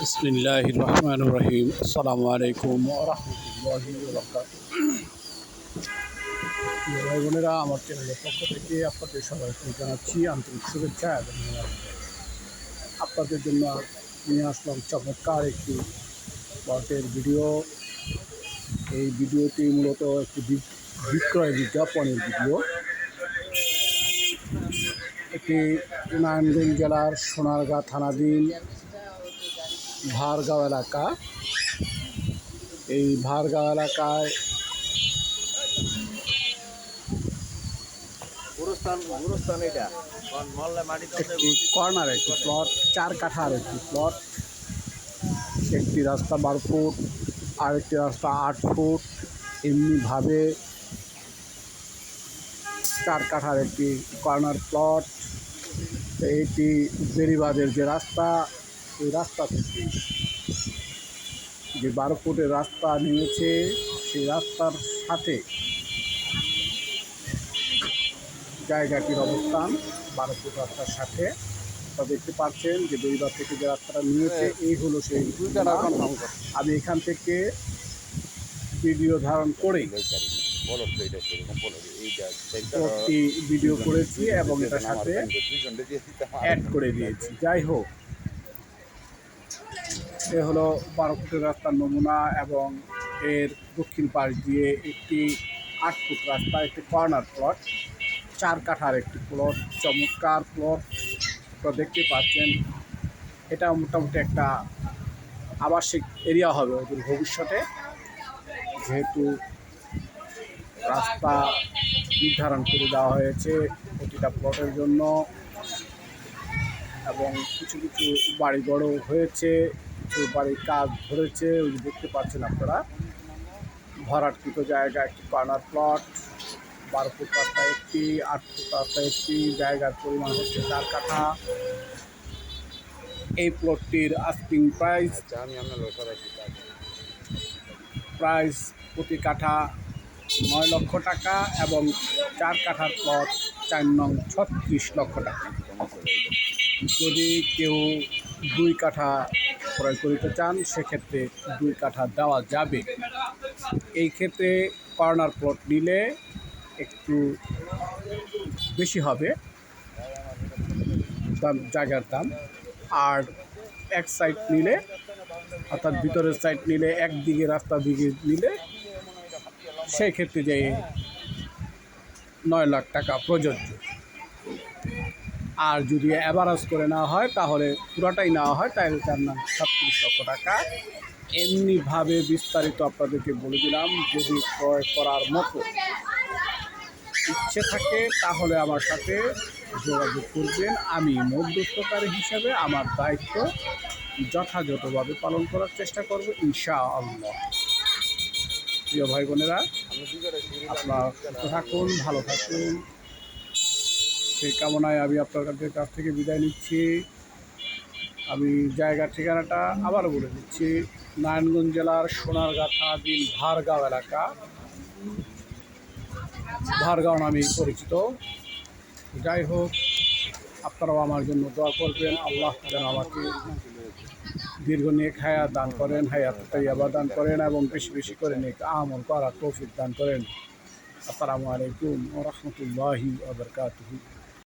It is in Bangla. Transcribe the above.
বিসমিল্লাহ রহমান রহিম আসসালামু আলাইকুম ভাই বোনেরা, আমার চ্যানেলের পক্ষ থেকে আপনাদের সবাইকে জানাচ্ছি আন্তরিক শুভেচ্ছা এবং আপনাদের জন্য নিয়ে আসলাম চমৎকার একটি পটের ভিডিও। এই ভিডিওটি মূলত একটি বিক্রয় বিজ্ঞাপনের ভিডিও। এটি নারায়ণগঞ্জ জেলার সোনারগাঁ থানাধীন ভারগাঁও এলাকা। এই ভারগাঁও এলাকায় এটা একটি কর্নার একটি প্লট চার কাঠার একটি প্লট একটি রাস্তা বারো ফুট আর একটি রাস্তা আট ফুট। এমনিভাবে চার কাঠার একটি কর্নার প্লট এইটি বেরিবাদের যে রাস্তা এই রাস্তা থেকে। যে বারো ফুটের রাস্তা নেমেছে সেই রাস্তার সাথে জায়গাটির অবস্থান বারো ফুট রাস্তার সাথে। তা দেখতে পাচ্ছেন যে বেরিবার থেকে যে রাস্তাটা নিয়েছে এই হলো সেই আমি এখান থেকে ভিডিও ধারণ করে ভিডিও করেছি এবং এটার সাথে অ্যাড করে দিয়েছি। যাই হোক এ হলো বারো ফুটের রাস্তার নমুনা এবং এর দক্ষিণ পাশ দিয়ে একটি আট ফুট রাস্তা, একটি কর্নার প্লট, চার কাঠার একটি প্লট, চমৎকার প্লট। তো দেখতে পাচ্ছেন, এটা মোটামুটি একটা আবাসিক এরিয়া হবে ওদের ভবিষ্যতে। যেহেতু রাস্তা নির্ধারণ করে দেওয়া হয়েছে প্রতিটা প্লটের জন্য এবং কিছু কিছু বাড়ি বড় হয়েছে। কিছু বাড়ির কাজ ধরেছে ওই দেখতে পাচ্ছেন আপনারা। ভরাটকৃত জায়গা একটি কর্নার প্লট বারো ফুট রাস্তা একটি আট ফুট রাস্তা একটি জায়গার পরিমাণ হচ্ছে চার কাঠা। এই প্লটটির আস্কিং প্রাইস প্রাইস প্রতি কাঠা নয় লক্ষ টাকা এবং চার কাঠার প্লট চার নং ছত্রিশ লক্ষ টাকা। যদি কেউ দুই কাঠা ক্রয় করিতে চান, সেক্ষেত্রে দুই কাঠা দেওয়া যাবে। এই ক্ষেত্রে কর্নার প্লট নিলে একটু বেশি হবে দাম, জায়গার দাম। আর এক সাইড নিলে, অর্থাৎ ভিতরের সাইড নিলে একদিকে রাস্তা দিকে নিলে, সেই ক্ষেত্রে যে নয় লাখ টাকা প্রযোজ্য। আর যদি অ্যাভারেজ করে নেওয়া হয়, তাহলে পুরোটাই নেওয়া হয়, তাহলে তার নাম ছত্রিশ লক্ষ টাকা। এমনিভাবে বিস্তারিত আপনাদেরকে বলে দিলাম, যদি ক্রয় করার মতো ইচ্ছে থাকে, তাহলে আমার সাথে যোগাযোগ করবেন। আমি মধ্যস্থকারী হিসাবে আমার দায়িত্ব যথাযথভাবে পালন করার চেষ্টা করব ইনশা আল্লাহ প্রিয় ভাই বোনেরা আপনার থাকুন, ভালো থাকুন। সেই কামনায় আমি আপনাদের কাছ থেকে বিদায় নিচ্ছি। আমি জায়গার ঠিকানাটা আবার বলে দিচ্ছি। নারায়ণগঞ্জ জেলার সোনারগাঁ দিন ভারগাঁও এলাকা। ভারগাঁও নামে পরিচিত। যাই হোক, আপনারাও আমার জন্য দোয়া করবেন। আল্লাহ যেন আমাকে দীর্ঘ নেক হায়াত দান করেন, হায়াত তৈয়াবা দান করেন এবং বেশি বেশি করে নেক আমল করা তৌফিক দান করেন। আসসালামু আলাইকুম ও রহমতুল্লাহি আবরকাতুহু